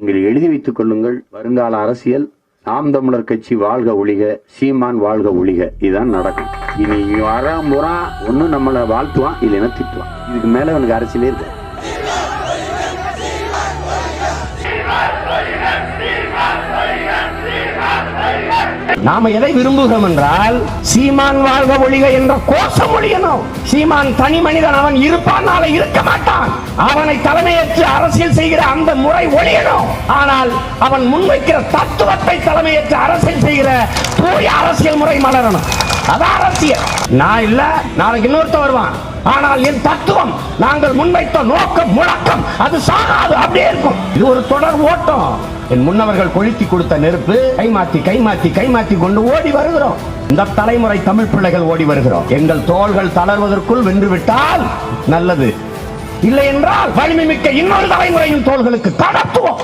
நீங்கள் எழுதி வைத்துக் கொள்ளுங்கள். வருங்கால அரசியல் நாம் தமிழர் கட்சி வாழ்க ஒழிக சீமான் வாழ்க ஒழிக. இதுதான் நடக்கும். இனி வர முறா ஒண்ணு நம்மளை வாழ்த்துவான் இல்லைன்னா திட்டுவான். இதுக்கு மேல அவனுக்கு அரசியலே இருக்கு நாம எதை விரும்புகிறோம் என்றால் சீமான் வாழ்க ஒழிக என்ற கோஷம் ஒழியணும். சீமான் தனி மனிதன் அவன் இருப்பான் இருக்க மாட்டான். அவனை தலைமையேற்று அரசியல் செய்கிற அந்த முறை ஒழியணும். ஆனால் அவன் முன்வைக்கிற தத்துவத்தை தலைமையேற்று அரசியல் செய்கிற தூய அரசியல் முறை மலரணும். அதான் அரசியல் நான் இல்ல நாளைக்கு இன்னொருத்த வருவான். ஆனால் என் தத்துவம் நாங்கள் முன்வைத்த நோக்கம் முழக்கம் அது சாகாது அப்படியே இருக்கும். இது ஒரு தொடர் ஓட்டம். என் முன்னவர்கள் கொளுத்தி கொடுத்த நெருப்பு கைமாத்தி கைமாத்தி கைமாத்தி கொண்டு ஓடி வருகிறோம். இந்த தலைமுறை தமிழ் பிள்ளைகள் ஓடி வருகிறோம். எங்கள் தோள்கள் தளர்வதற்குள் வென்று விட்டால் நல்லது. இல்லை என்றால் வலிமை மிக்க இன்னொரு தலைமுறையின் தோள்களுக்கு கடத்துவோம்